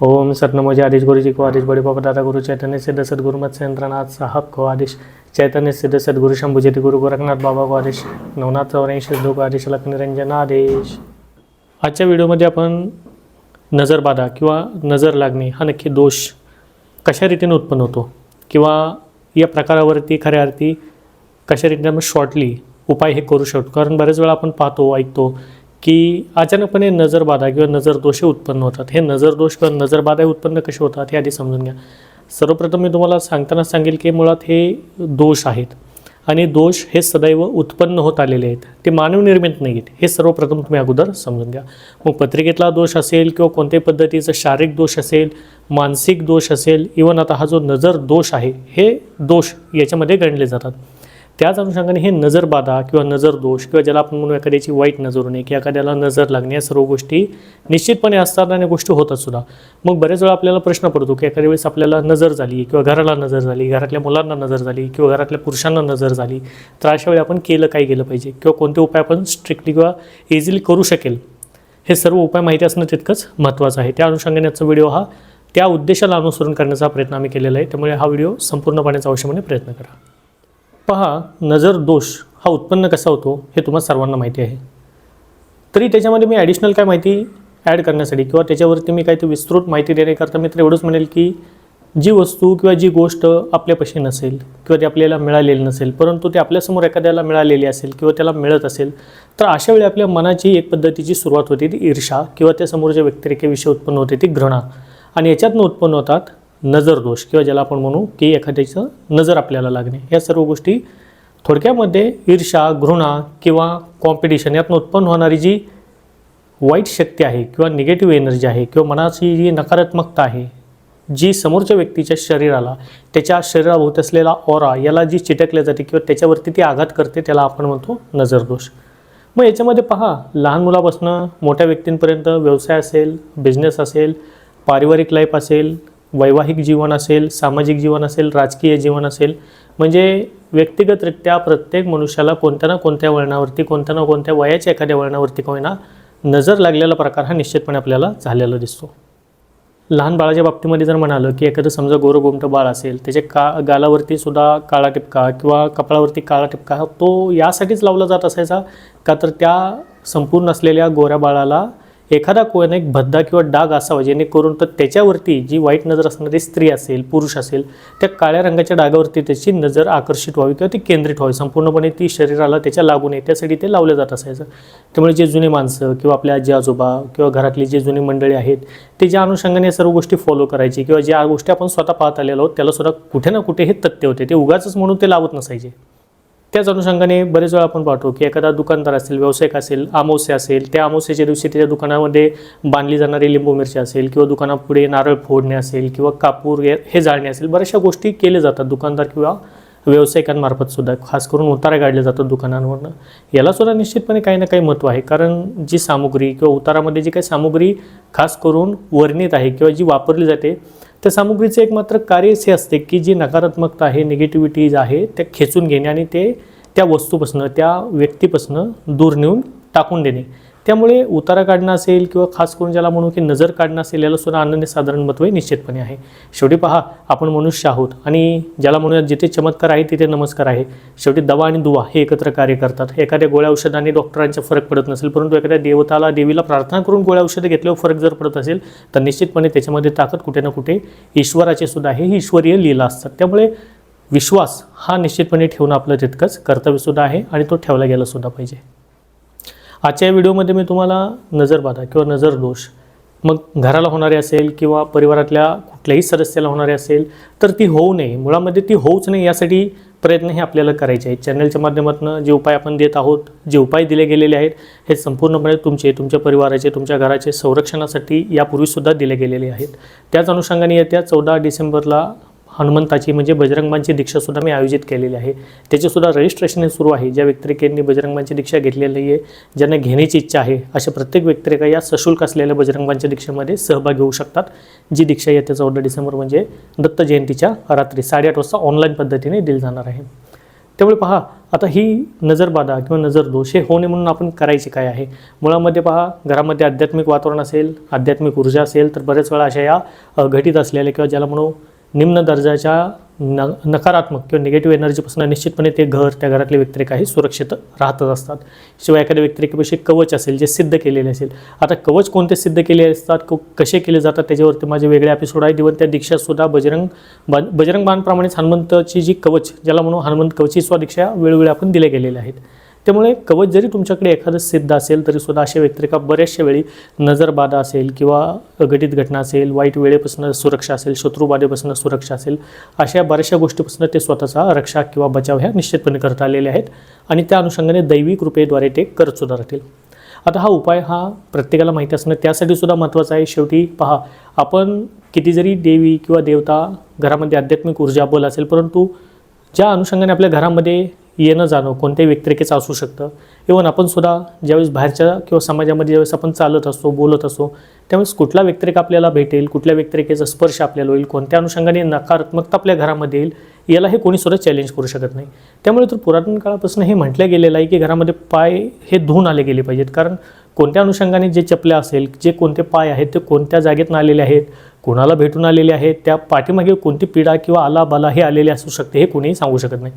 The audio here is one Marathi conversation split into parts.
ओम सतनमोजी आदेश गुरुजी को आदेश बड़े बाबा दादा गुरु चैतन्य सिद्ध सदगुरु मत सेंद्रनाथ साहब को आदेश चैतन्य सिद्ध सदगुरु शंभुजेती गुरु गोरखनाथ बाबा को आदेश नवनाथ चौऱ्याऐंशी श्लोक को आदेश लक्ष्मीरंजन आदेश। आजच्या व्हिडिओमध्ये आपण नजरबाधा किंवा नजर लागणे हा नक्की दोष कशा रीतीने उत्पन्न होतो? किंवा या प्रकारावरती खऱ्या अर्थी कशा रीतीने आपण शॉर्टली उपाय हे करू शकतो? कारण बरेच वेळा आपण पाहतो ऐकतो की अचानकपणे नजरबाधा किंवा नजरदोष उत्पन्न होतात. हे नजरदोष किंवा नजरबाधा उत्पन्न कसे होतात हे आधी समजून घ्या. सर्वप्रथम मी तुम्हाला सांगताना सांगेल की मुळात हे दोष आहेत आणि दोष हे सदैव उत्पन्न होत आलेले आहेत. ते मानवनिर्मित नाही आहेत हे सर्वप्रथम तुम्ही अगोदर समजून घ्या. मग पत्रिकेतला दोष असेल किंवा कोणत्याही पद्धतीचा शारीरिक दोष असेल मानसिक दोष असेल इवन आता हा जो नजर दोष आहे हे दोष याच्यामध्ये गणले जातात. त्याच अनुषंगाने हे नजरबाधा किंवा नजर दोष किंवा ज्याला आपण म्हणू एखाद्याची वाईट नजर होणे किंवा एखाद्याला नजर लागणे या सर्व गोष्टी निश्चितपणे असतात आणि गोष्टी होतात सुद्धा. मग बरेच वेळा आपल्याला प्रश्न पडतो की एखाद्या वेळेस आपल्याला नजर झाली किंवा घराला नजर झाली घरातल्या मुलांना नजर झाली किंवा घरातल्या पुरुषांना नजर झाली तर अशा वेळी आपण केलं काय केलं पाहिजे? किंवा कोणते उपाय आपण स्ट्रिक्टली किंवा इझिली करू शकेल? हे सर्व उपाय माहिती असणं तितकंच महत्त्वाचं आहे. त्या अनुषंगाने आजचा व्हिडिओ हा त्या उद्देशाला अनुसरण करण्याचा प्रयत्न आम्ही केलेला आहे. त्यामुळे हा व्हिडिओ संपूर्णपणे अवश्यपणे प्रयत्न करा. पहा नजर दोष हा उत्पन्न कसा होतो हे तुम्हाला सर्वांना माहिती आहे. तरी त्याच्यामध्ये मी ॲडिशनल काय माहिती ॲड करण्यासाठी किंवा त्याच्यावरती मी काय ते विस्तृत माहिती देण्याकरता मी तर एवढंच म्हणेल की जी वस्तू किंवा जी गोष्ट आपल्यापाशी नसेल किंवा ती आपल्याला मिळालेली नसेल परंतु ते आपल्यासमोर एखाद्याला मिळालेली असेल किंवा त्याला मिळत असेल तर अशा वेळी आपल्या मनाची एक पद्धतीची सुरुवात होते ती ईर्षा किंवा त्या समोरच्या व्यक्तिरेखेविषयी उत्पन्न होते ती घृणा. आणि याच्यातनं उत्पन्न होतात नजर दोष किंवा ज्याला आपण म्हणू की एखाद्याचं नजर आपल्याला लागणे. या सर्व गोष्टी थोडक्यामध्ये ईर्षा घृणा किंवा कॉम्पिटिशन यातनं उत्पन्न होणारी जी वाईट शक्ती आहे किंवा निगेटिव्ह एनर्जी आहे किंवा मनाची जी नकारात्मकता आहे जी समोरच्या व्यक्तीच्या शरीराला त्याच्या शरीराभोवत असलेला ओरा याला जी चिटकल्या जाते किंवा त्याच्यावरती ती आघात करते त्याला आपण म्हणतो नजरदोष. मग याच्यामध्ये पहा लहान मुलापासून मोठ्या व्यक्तींपर्यंत व्यवसाय असेल बिझनेस असेल पारिवारिक लाईफ असेल वैवाहिक जीवन असेल सामाजिक जीवन असेल राजकीय जीवन असेल म्हणजे व्यक्तिगतरित्या प्रत्येक मनुष्याला कोणत्या ना कोणत्या वळणावरती कोणत्या ना कोणत्या वयाच्या एखाद्या वळणावरती का नजर लागलेला प्रकार हा निश्चितपणे आपल्याला झालेला दिसतो. लहान बाळाच्या बाबतीमध्ये जर म्हणालं की एखादं समजा गोरगोमटं बाळ असेल त्याच्या का गालावरती सुद्धा काळा टिपका किंवा कपाळावरती काळा टिपका तो यासाठीच लावला जात असायचा का तर त्या संपूर्ण असलेल्या गोऱ्या बाळाला एखादा कोण एक भद्दा किंवा डाग असावा जेणेकरून तर त्याच्यावरती जी वाईट नजर असणारी स्त्री असेल पुरुष असेल त्या काळ्या रंगाच्या डागावरती त्याची नजर आकर्षित व्हावी किंवा ती केंद्रित व्हावी. संपूर्णपणे ती शरीराला त्याच्या लागू नये त्यासाठी ते लावलं जात असायचं. त्यामुळे जे जुने माणसं किंवा आपल्या आजी आजोबा किंवा घरातली जे जुनी मंडळी आहेत ते ज्या अनुषंगाने या सर्व गोष्टी फॉलो करायची किंवा ज्या गोष्टी आपण स्वतः पाहत आलेलो आहोत त्याला सुद्धा कुठे ना कुठे हे तथ्य होते. ते उगाच म्हणून ते लावत नसायचे. त्याच अनुषंगाने बरेच वेळा आपण पाहतो की एखादा दुकानदार असेल व्यावसायिक असेल आमोसे असेल त्या अमावस्याच्या दिवशी त्याच्या दुकानामध्ये बांधली जाणारी लिंबू मिरची असेल किंवा दुकानापुढे नारळ फोडणे असेल किंवा कापूर हे जाळणे असेल बऱ्याचशा गोष्टी केल्या जातात दुकानदार किंवा व्यावसायिकांमार्फत सुद्धा खास करून उतारा काढले जातात दुकानांवरनं यालासुद्धा निश्चितपणे काही ना काही महत्त्व आहे. कारण जी सामुग्री किंवा उतारामध्ये जी काही सामुग्री खास करून वर्णित आहे किंवा जी वापरली जाते त्या सामुग्रीचं एक मात्र कार्य असे असते की जी नकारात्मकता आहे निगेटिव्हिटीज आहे त्या खेचून घेणे आणि ते त्या वस्तूपासनं त्या व्यक्तीपासनं दूर नेऊन टाकून देणे. त्यामुळे उतारा काढणं असेल किंवा खास करून ज्याला म्हणू की नजर काढणं असेल याला सुद्धा अनन्य साधारण महत्त्व निश्चितपणे आहे. शेवटी पहा आपण मनुष्य आहोत आणि ज्याला म्हणूया जिथे चमत्कार आहे तिथे नमस्कार आहे. शेवटी दवा आणि दुवा हे एकत्र कार्य करतात. एखाद्या गोळ्या औषधाने डॉक्टरांचा फरक पडत नसेल परंतु एखाद्या देवताला देवीला प्रार्थना करून गोळ्या औषधं घेतल्यावर फरक जर पडत असेल तर निश्चितपणे त्याच्यामध्ये ताकद कुठे ना कुठे ईश्वराचे सुद्धा आहे ही ईश्वरीय लीला असतात. त्यामुळे विश्वास हा निश्चितपणे ठेवणं आपलं तितकंच कर्तव्यसुद्धा आहे आणि तो ठेवला गेला सुद्धा पाहिजे. आजच्या व्हिडिओमध्ये मी तुम्हाला नजरबाधा किंवा नजर दोष मग घराला होणारे असेल किंवा परिवारातल्या कुठल्याही सदस्याला होणारे असेल तर ती होऊ नये. मुळामध्ये ती होऊच नाही यासाठी प्रयत्न हे आपल्याला करायचे आहेत. चॅनलच्या माध्यमातून जे उपाय आपण देत आहोत जे उपाय दिले गेलेले आहेत हे संपूर्णपणे तुमचे तुमच्या परिवाराचे तुमच्या घराचे संरक्षणासाठी यापूर्वीसुद्धा दिले गेलेले आहेत. त्याच अनुषंगाने येत्या चौदा डिसेंबरला हनुमंताची म्हणजे बजरंगबांची दीक्षासुद्धा मी आयोजित केलेली आहे. त्याचेसुद्धा रजिस्ट्रेशन हे सुरू आहे. ज्या व्यक्तिरेखांनी बजरंगबांची दीक्षा घेतलेली आहे ज्यांना घेण्याची इच्छा आहे अशा प्रत्येक व्यक्तिरेखा या सशुल्क असलेल्या बजरंगबांच्या दीक्षेमध्ये सहभाग घेऊ शकतात. जी दीक्षा येत्या चौदा डिसेंबर म्हणजे दत्त जयंतीच्या रात्री साडेआठ वाजता ऑनलाईन पद्धतीने दिली जाणार आहे. त्यामुळे पहा आता ही नजरबाधा किंवा नजरदोष हे होणे म्हणून आपण करायचे काय आहे? मुळामध्ये पहा घरामध्ये आध्यात्मिक वातावरण असेल आध्यात्मिक ऊर्जा असेल तर बऱ्याच वेळा अशा या घटित असलेल्या किंवा ज्याला म्हणू निम्न दर्जाच्या न नकारात्मक किंवा निगेटिव्ह एनर्जीपासून निश्चितपणे ते घर त्या घरातले व्यक्तिरेखा हे सुरक्षित राहतच असतात. शिवाय एखाद्या व्यक्तिरेखेपेक्षा कवच असेल जे सिद्ध केलेले असेल. आता कवच कोणते सिद्ध केले असतात? क- कसे केले जातात? त्याच्यावरती माझे वेगळे एपिसोड आहेत. इव्हन त्या दीक्षासुद्धा बजरंग बा बजरंग बाणप्रमाणेच हनुमंतची जी कवच ज्याला म्हणू हनुमंत कवची स्व दीक्षा वेळोवेळी आपण दिले गेलेले आहेत. त्यामुळे कवच जरी तुमच्याकडे एखादं सिद्ध असेल तरीसुद्धा अशा व्यक्तिरेखा बऱ्याचशा वेळी नजरबाधा असेल किंवा अघटित घटना असेल वाईट वेळेपासून सुरक्षा असेल शत्रुबाधेपासून सुरक्षा असेल अशा बऱ्याचशा गोष्टीपासून ते स्वतःचा रक्षा किंवा बचाव ह्या निश्चितपणे करता आलेले आहेत आणि त्या अनुषंगाने दैवी कृपेद्वारे ते करत सुद्धा राहतील. आता हा उपाय हा प्रत्येकाला माहिती असणं त्यासाठी सुद्धा महत्त्वाचा आहे. शेवटी पहा आपण किती जरी देवी किंवा देवता घरामध्ये आध्यात्मिक ऊर्जा बल असेल परंतु ज्या अनुषंगाने आपल्या घरामध्ये येणं जाणं कोणत्याही व्यक्तिरेखेचं असू शकतं. इव्हन आपण सुद्धा ज्यावेळेस बाहेरच्या किंवा समाजामध्ये ज्यावेळेस आपण चालत असतो बोलत असतो त्यावेळेस कुठला व्यक्तिरेखा आपल्याला भेटेल कुठल्या व्यक्तिरेखेचा स्पर्श आपल्याला होईल कोणत्या अनुषंगाने नकारात्मकता आपल्या घरामध्ये येईल याला हे कोणी सुद्धा चॅलेंज करू शकत नाही. त्यामुळे तर पुरातन काळापासून हे म्हटलं गेलेलं आहे की घरामध्ये पाय हे धुवून आले गेले पाहिजेत. कारण कोणत्या अनुषंगाने जे चपल्या असेल जे कोणते पाय आहेत ते कोणत्या जागेतून आलेले आहेत कोणाला भेटून आलेले आहेत त्या पाठीमागे कोणती पीडा किंवा आला बाला हे आलेले असू शकते हे कोणीही सांगू शकत नाही.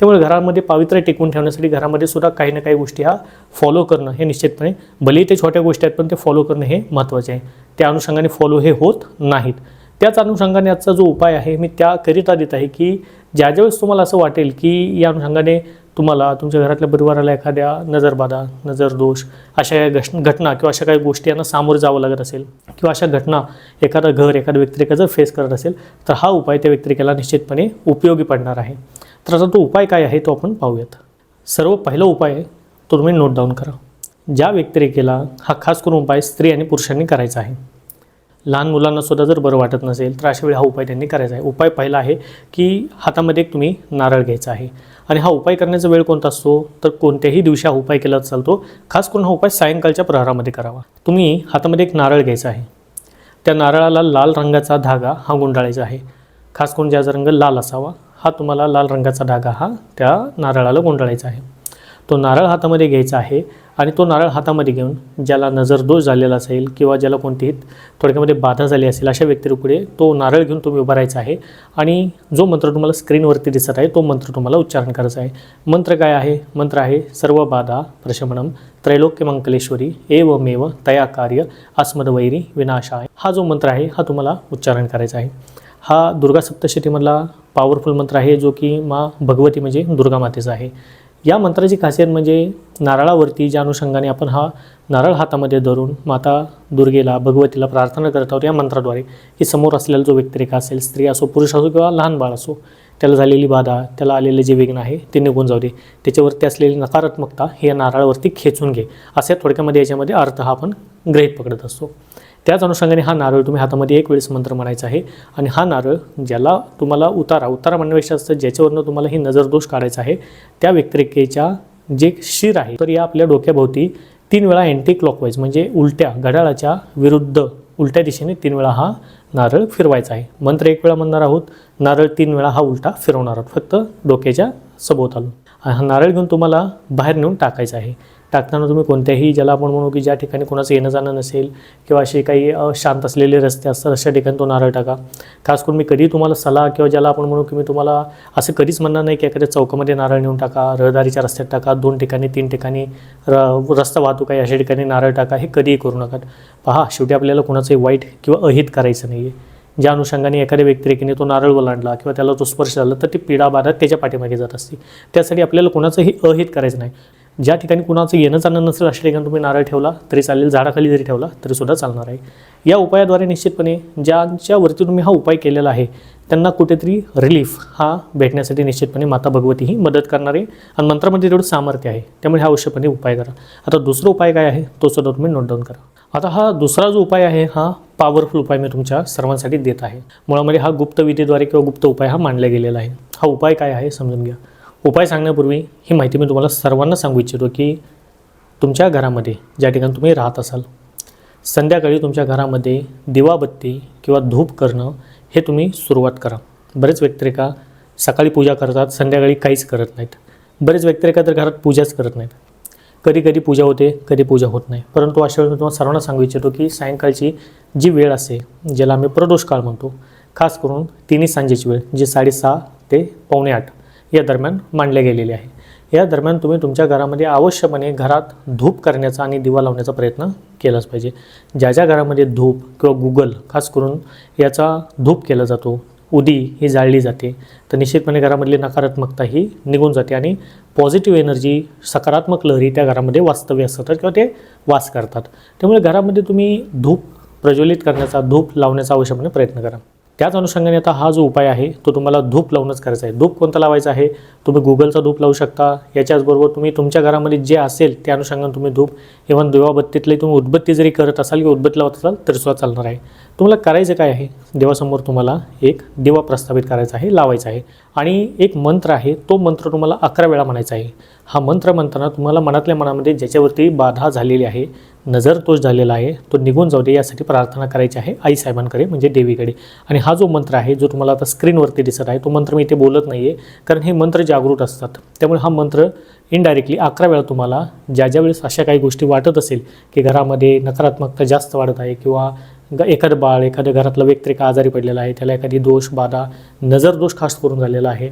त्यामुळे घरामध्ये पावित्र्य टिकवून ठेवण्यासाठी घरामध्ये सुद्धा काही ना काही गोष्टी ह्या फॉलो करणं हे निश्चितपणे भलेही ते छोट्या गोष्टी आहेत पण ते फॉलो करणं हे महत्त्वाचे आहे. त्या अनुषंगाने फॉलो हे होत नाहीत. त्याच अनुषंगाने आजचा जो उपाय आहे मी त्याकरिता देत आहे की ज्या ज्यावेळेस तुम्हाला असं वाटेल की या अनुषंगाने तुम्हाला तुमच्या घरातल्या परिवाराला एखाद्या नजरबाधा नजरदोष अशा काही घट घटना किंवा अशा काही गोष्टी यांना सामोरं जावं लागत असेल किंवा अशा घटना एखादं घर एखाद्या व्यक्तिरेखा जर फेस करत असेल तर हा उपाय त्या व्यक्तिरेखेला निश्चितपणे उपयोगी पडणार आहे. तर आता तो उपाय काय आहे तो आपण पाहूयात. सर्व पहिला उपाय आहे तो तुम्ही नोट डाऊन करा. ज्या व्यक्तिरेखेला हा खास करून उपाय स्त्री आणि पुरुषांनी करायचा आहे. लहान मुलांना सुद्धा जर बरं वाटत नसेल तर अशा वेळी हा उपाय त्यांनी करायचा आहे. उपाय पहिला आहे की हातामध्ये एक तुम्ही नारळ घ्यायचा आहे. आणि हा उपाय करण्याचा वेळ कोणता असतो? तर कोणत्याही दिवशी हा उपाय केला चालतो. खास करून हा उपाय सायंकाळच्या प्रहारामध्ये करावा. तुम्ही हातामध्ये एक नारळ घ्यायचा आहे. त्या नारळाला लाल रंगाचा धागा हा गुंडाळायचा आहे. खास करून ज्याचा रंग लाल असावा. हा तुम्हाला लाल रंगाचा धागा हा त्या नारळाला गुंडाळायचा आहे. तो नारळ हातामध्ये घ्यायचा आहे आणि तो नारळ हातामध्ये घेऊन ज्याला नजरदोष झालेला असेल किंवा ज्याला कोणतीही थोडक्यामध्ये बाधा झाली असेल अशा व्यक्तीपुढे तो नारळ घेऊन तुम्ही उभारायचा आहे. आणि जो मंत्र तुम्हाला स्क्रीनवरती दिसत आहे तो मंत्र तुम्हाला उच्चारण करायचा आहे. मंत्र काय आहे? मंत्र आहे सर्व बाधा प्रशमनम त्रैलोक्यमंकलेश्वरी एवमेव तया कार्य अस्मदवैरी विनाशाय. हा जो मंत्र आहे हा तुम्हाला उच्चारण करायचा आहे. हा दुर्गा सप्तशतीमधला पॉवरफुल मंत्र आहे जो की मा भगवती म्हणजे दुर्गा मातेचा आहे. या मंत्राची खासियत म्हणजे नारळावरती ज्या अनुषंगाने आपण हा नारळ हातामध्ये धरून माता दुर्गेला भगवतीला प्रार्थना करत आहोत या मंत्राद्वारे की समोर असलेला जो व्यक्तिरेखा असेल स्त्री असो पुरुष असो किंवा लहान बाळ असो त्याला झालेली बाधा त्याला आलेले जे विघ्न आहे ते निघून जाऊ दे. त्याच्यावरती असलेली नकारात्मकता हे या नारळावरती खेचून घे. असे थोडक्यामध्ये याच्यामध्ये अर्थ हा आपण ग्रहित पकडत असतो. त्याच अनुषंगाने हा नारळ तुम्ही हातामध्ये एक वेळेस मंत्र म्हणायचा आहे. आणि हा नारळ ज्याला तुम्हाला उतारा उतारा म्हणण्यापेक्षा असतं ज्याच्यावरनं तुम्हाला ही नजरदोष काढायचा आहे त्या व्यक्तिरेखेच्या जे शिर आहे तर या आपल्या डोक्याभोवती तीन वेळा अँटी क्लॉकवाईज म्हणजे उलट्या घड्याळाच्या विरुद्ध उलट्या दिशेने तीन वेळा हा नारळ फिरवायचा आहे. मंत्र एक वेळा म्हणणार आहोत नारळ तीन वेळा हा उलटा फिरवणार आहोत. फक्त डोक्याच्या सभोवतालून. हा नारळ घेऊन तुम्हाला बाहेर नेऊन टाकायचा आहे. टाकताना तुम्ही कोणत्याही ज्याला आपण म्हणू की ज्या ठिकाणी कोणाचं येणं जाणं नसेल किंवा असे काही शांत असलेले रस्ते असतात अशा ठिकाणी तो नारळ टाका. खास करून मी कधी तुम्हाला सलाह किंवा ज्याला आपण म्हणू की मी तुम्हाला असं कधीच म्हणणार नाही की एखाद्या चौकामध्ये नारळ नेऊन टाका रहदारीच्या रस्त्यात टाका दोन ठिकाणी तीन ठिकाणी र रस्ता वाहतूक आहे अशा ठिकाणी नारळ टाका हे कधीही करू नका. पहा शेवटी आपल्याला कोणाचंही वाईट किंवा अहित करायचं नाही आहे ज्या अनुषंगाने एखाद्या व्यक्तिरेखीने तो नारळ ओलांडला किंवा त्याला तो स्पर्श झाला तर ती पीडा बाधा त्याच्या पाठीमागे जात असते. त्यासाठी आपल्याला कोणाचंही अहित करायचं नाही. ज्या ठिकाणी कुणाचं येणं जाणं नसेल अशा ठिकाणी तुम्ही नारळ ठेवला तरी चालेल. झाडाखाली जरी ठेवला तरीसुद्धा चालणार आहे. या उपायाद्वारे निश्चितपणे ज्यांच्यावरती तुम्ही हा उपाय केलेला आहे त्यांना कुठेतरी रिलीफ हा भेटण्यासाठी निश्चितपणे माता भगवती ही मदत करणार आहे आणि मंत्रामध्ये तेवढं सामर्थ्य आहे. त्यामुळे हा अवश्यपणे उपाय करा. आता दुसरा उपाय काय आहे तो सुद्धा तुम्ही नोट डाऊन करा. आता हा दुसरा जो उपाय आहे हा पॉवरफुल उपाय मी तुमच्या सर्वांसाठी देत आहे. मुळामध्ये हा गुप्त विधीद्वारे किंवा गुप्त उपाय हा मांडला गेलेला आहे. हा उपाय काय आहे समजून घ्या. उपाय सांगण्यापूर्वी ही माहिती मी तुम्हाला सर्वांना सांगू इच्छितो की तुमच्या घरामध्ये ज्या ठिकाणी तुम्ही राहत असाल संध्याकाळी तुमच्या घरामध्ये दिवाबत्ती किंवा धूप करणं हे तुम्ही सुरुवात करा. बरेच व्यक्तिरेखा सकाळी पूजा करतात संध्याकाळी काहीच करत नाहीत. बरेच व्यक्तिरेखा तर घरात पूजाच करत नाहीत. कधी कधी पूजा होते कधी पूजा होत नाही. परंतु अशा वेळी मी तुम्हाला सर्वांना सांगू इच्छितो की सायंकाळची जी वेळ असते ज्याला आम्ही प्रदोष काळ म्हणतो खास करून तिन्ही सांजेची वेळ जी साडेसहा ते पावणे आठ या दरम्यान मांडले गेलेली आहे. या दरम्यान तुम्ही तुमच्या घरामध्ये अवश्यपणे घरात धूप करण्याचा आणि दिवा लावण्याचा प्रयत्न केलाच पाहिजे. ज्या ज्या घरामध्ये धूप किंवा गुगल खास करून याचा धूप केला जातो उदी ही जाळली जाते तर निश्चितपणे घरामधली नकारात्मकता ही निघून जाते आणि पॉझिटिव्ह एनर्जी सकारात्मक लहरी त्या घरामध्ये वास्तव्य असतात किंवा ते वास करतात. त्यामुळे घरामध्ये तुम्ही धूप प्रज्वलित करण्याचा धूप लावण्याचा आवश्यकपणे प्रयत्न करा. त्याच अनुषंगाने आता हा जो उपाय आहे तो तुम्हाला धूप लावूनच करायचा आहे. धूप कोणता लावायचा आहे? तुम्ही गुगलचा धूप लावू शकता. याच्याचबरोबर तुम्ही तुमच्या घरामध्ये जे असेल त्या अनुषंगाने तुम्ही धूप इव्हन दिवाबत्तीतले तुम्ही उदबत्ती जरी करत असाल किंवा उदबत्ती लावत असाल तरी सुद्धा चालणार आहे. तुम्हाला करायचं काय आहे? देवासमोर तुम्हाला एक दिवा प्रस्थापित करायचा आहे लावायचा आहे. आणि एक मंत्र आहे तो मंत्र तुम्हाला अकरा वेळा म्हणायचा आहे. हा मंत्र म्हणताना तुम्हाला मनातल्या मनामध्ये ज्याच्यावरती बाधा झालेली आहे नजर तोष झालेला आहे तो निघून जाऊ दे यासाठी प्रार्थना करायची आहे आई साहेबांकडे म्हणजे देवीकडे. आणि हा जो मंत्र आहे जो तुम्हाला आता स्क्रीनवरती दिसत आहे तो मंत्र मी इथे बोलत नाही आहे कारण हे मंत्र जागृत असतात. त्यामुळे हा मंत्र इनडायरेक्टली अकरा वेळा तुम्हाला ज्या ज्या वेळेस अशा काही गोष्टी वाटत असेल की घरामध्ये नकारात्मकता जास्त वाढत आहे किंवा ग एखादं बाळ एखाद्या घरातलं व्यक्ती का आजारी पडलेला आहे त्याला एखादी दोष बाधा नजर दोष खास करून झालेला आहे.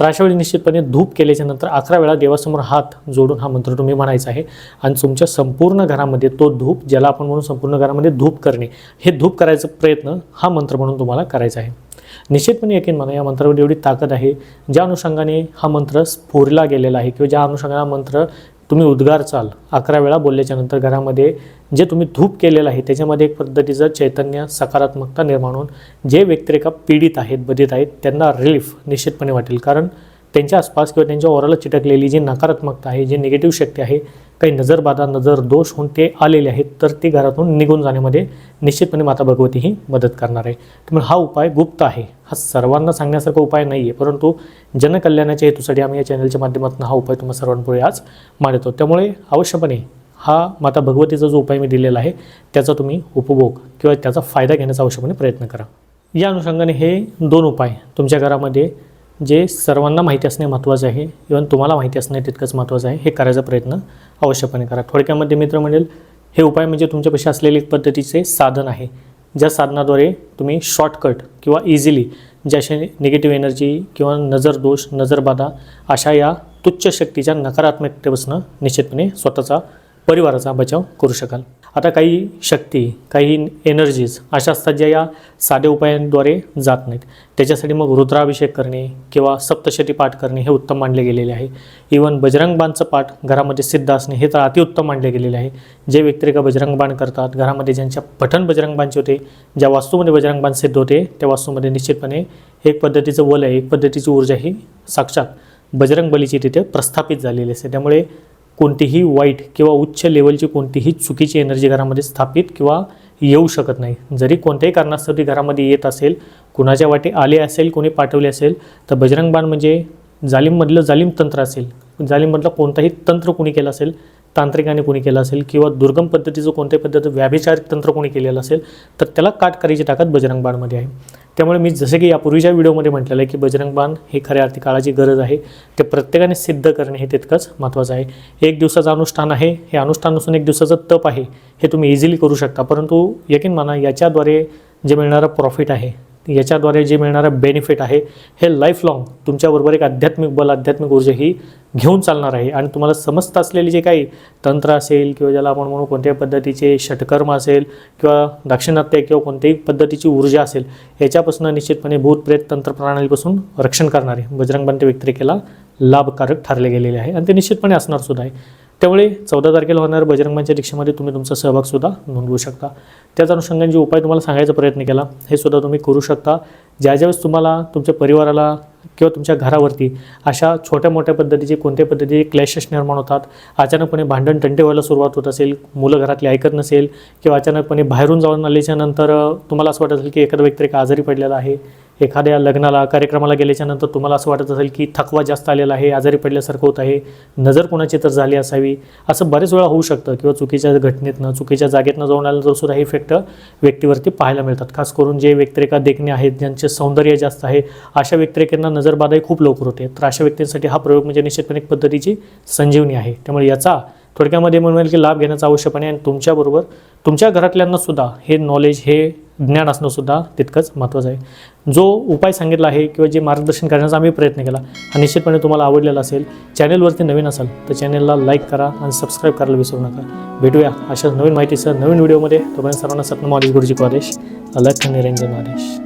तर अशा वेळी निश्चितपणे धूप केल्याच्यानंतर अकरा वेळा देवासमोर हात जोडून हा मंत्र तुम्ही म्हणायचा आहे. आणि तुमच्या संपूर्ण घरामध्ये तो धूप ज्याला आपण म्हणून संपूर्ण घरामध्ये धूप करणे हे धूप करायचा प्रयत्न हा मंत्र म्हणून तुम्हाला करायचा आहे. निश्चितपणे यकीन म्हणा या मंत्रावर एवढी ताकद आहे. ज्या अनुषंगाने हा मंत्र स्फोरला गेलेला आहे किंवा ज्या अनुषंगाने हा मंत्र तुम्ही उद्गार चाल. अकरा वेळा बोलल्याच्यानंतर घरामध्ये जे तुम्ही धूप केलेलं आहे त्याच्यामध्ये एक पद्धतीचं चैतन्य सकारात्मकता निर्माण होऊन जे व्यक्तिरेखा पीडित आहेत बधित आहेत त्यांना रिलीफ निश्चितपणे वाटेल. कारण त्यांच्या आसपास किंवा त्यांच्या ओराला चिटकलेली जी नकारात्मकता आहे जी निगेटिव्ह शक्ती आहे काही नजरबाधा नजर दोष होऊन ते आलेले आहेत तर ते घरातून निघून जाण्यामध्ये निश्चितपणे माता भगवती ही मदत करणार आहे. त्यामुळे हा उपाय गुप्त आहे. हा सर्वांना सांगण्यासारखा उपाय नाही आहे परंतु जनकल्याणाच्या हेतूसाठी आम्ही या चॅनलच्या माध्यमातून हा उपाय तुम्हाला सर्वांपुढे आज मांडतो. त्यामुळे अवश्यपणे हा माता भगवतीचा जो उपाय मी दिलेला आहे त्याचा तुम्ही उपभोग किंवा त्याचा फायदा घेण्याचा आवश्यकपणे प्रयत्न करा. या अनुषंगाने हे दोन उपाय तुमच्या घरामध्ये जे सर्वांना माहिती असणे महत्त्वाचं आहे इव्हन तुम्हाला माहिती असणे तितकंच महत्त्वाचं आहे हे करायचा प्रयत्न अवश्यपणे करा. थोडक्यामध्ये मित्र म्हणेल हे उपाय म्हणजे तुमच्यापाशी असलेले एक पद्धतीचे साधन आहे. ज्या साधनाद्वारे तुम्ही शॉर्टकट किंवा इझिली ज्याशी निगेटिव्ह एनर्जी किंवा नजर दोष नजरबाधा अशा या तुच्छ शक्तीच्या नकारात्मकतेपासून निश्चितपणे स्वतःचा परिवाराचा बचाव करू शकाल. आता काही शक्ती काही एनर्जीज अशा असतात ज्या या साध्या उपायांद्वारे जात नाहीत. त्याच्यासाठी मग रुद्राभिषेक करणे किंवा सप्तशती पाठ करणे हे उत्तम मानले गेलेले आहे. इवन बजरंगबाणचं पाठ घरामध्ये सिद्ध असणे हे तर अतिउत्तम मानले गेलेले आहे. जे व्यक्तिरेखा बजरंगबाण करतात घरामध्ये ज्यांच्या पठण बजरंगबाणचे होते ज्या वास्तूमध्ये बजरंगबाण सिद्ध होते त्या वास्तूमध्ये निश्चितपणे एक पद्धतीचं वलय एक पद्धतीची ऊर्जा ही साक्षात बजरंग बलीची तिथे प्रस्थापित झालेली असते. त्यामुळे कोणतीही वाईट किंवा उच्च लेवलची कोणतीही चुकीची एनर्जी घरामध्ये स्थापित किंवा येऊ शकत नाही. जरी कोणत्याही कारणास्तव ती घरामध्ये येत असेल कुणाच्या वाटे आले असेल कोणी पाठवले असेल तर बजरंग बाण म्हणजे जालिममधलं जालिम तंत्र असेल. जालिममधलं कोणताही तंत्र कोणी केलं असेल तांत्रिकाने कोणी केलं असेल किंवा दुर्गम पद्धतीचं कोणत्याही पद्धतीचं व्याभिचारिक तंत्र कोणी केलेलं असेल तर त्याला काट करायची ताकद बजरंग बाणमध्ये आहे. त्यामुळे मी जसे की यापूर्वीच्या व्हिडिओमध्ये म्हटलेलं आहे की बजरंग बाण हे खऱ्या अर्थी काळाची गरज आहे ते प्रत्येकाने सिद्ध करणे हे तितकंच महत्त्वाचं आहे. एक दिवसाचं अनुष्ठान आहे हे अनुष्ठान नसून एक दिवसाचं तप आहे हे तुम्ही इझिली करू शकता. परंतु यकीन माना याच्याद्वारे जे मिळणारं प्रॉफिट आहे याच्याद्वारे जे मिळणारं बेनिफिट आहे हे लाईफ लॉंग तुमच्याबरोबर एक आध्यात्मिक बल आध्यात्मिक ऊर्जा ही घेऊन चालणार आहे. आणि तुम्हाला समजत असलेली जे काही तंत्र असेल किंवा ज्याला आपण म्हणू कोणत्याही पद्धतीचे षटकर्म असेल किंवा दाक्षिणात्य किंवा कोणत्याही पद्धतीची ऊर्जा असेल याच्यापासून निश्चितपणे भूत प्रेत तंत्र प्रणालीपासून रक्षण करणारे बजरंगबंत व्यक्तिरेखेला लाभकारक ठरले गेलेले आहे. आणि ते निश्चितपणे असणार सुद्धा आहे. त्यामुळे चौदा तारखेला होणाऱ्या बजरंगबांच्या रिक्षामध्ये तुम्ही तुमचा सहभागसुद्धा नोंदवू शकता. त्याच अनुषंगाने जे उपाय तुम्हाला सांगायचा प्रयत्न केला हे सुद्धा तुम्ही करू शकता. ज्या ज्यावेळेस तुम्हाला तुमच्या परिवाराला किंवा तुमच्या घरावरती अशा छोट्या मोठ्या पद्धतीचे कोणत्या पद्धतीचे क्लॅशेस निर्माण होतात अचानकपणे भांडण टंटे व्हायला सुरुवात होत असेल मुलं घरातली ऐकत नसेल किंवा अचानकपणे बाहेरून जाऊन आल्याच्यानंतर तुम्हाला असं वाटत असेल की एखादा व्यक्ती एक आजारी पडलेला आहे एखाद्या लग्नाला कार्यक्रमाला गेल्याच्यानंतर तुम्हाला असं वाटत असेल की थकवा जास्त आलेला आहे आजारी पडल्यासारखं होत आहे नजर कोणाची तर झाली असावी असं बरेच वेळा होऊ शकतं. किंवा चुकीच्या घटनेतनं चुकीच्या जागेतनं जाऊन आल्यानंतर सुद्धा हे इफेक्ट व्यक्तीवरती पाहायला मिळतात. खास करून जे व्यक्तिरेखा देखणे आहेत ज्यांचे सौंदर्य जास्त आहे अशा व्यक्तिरेखांना नजरबाधाही खूप लवकर होते. तर अशा व्यक्तींसाठी हा प्रयोग म्हणजे निश्चितपणे एक पद्धतीची संजीवनी आहे. त्यामुळे याचा थोडक्यामध्ये म्हणून की लाभ घेण्याचा आवश्यकपणे आणि तुमच्याबरोबर तुमच्या घरातल्यांनासुद्धा हे नॉलेज हे ज्ञान असणं सुद्धा तितकंच महत्त्वाचं आहे. जो उपाय सांगितला आहे किंवा जे मार्गदर्शन करण्याचा आम्ही प्रयत्न केला हा निश्चितपणे तुम्हाला आवडलेला असेल. चॅनेलवरती नवीन असाल तर चॅनेलला लाईक करा आणि सबस्क्राईब करायला विसरू नका. भेटूया अशाच नवीन माहितीसह नवीन व्हिडिओमध्ये. तोपर्यंत सर्वांना सत्न मॉलेज गुरुजी कॉलेज अलख निरंजन आदेश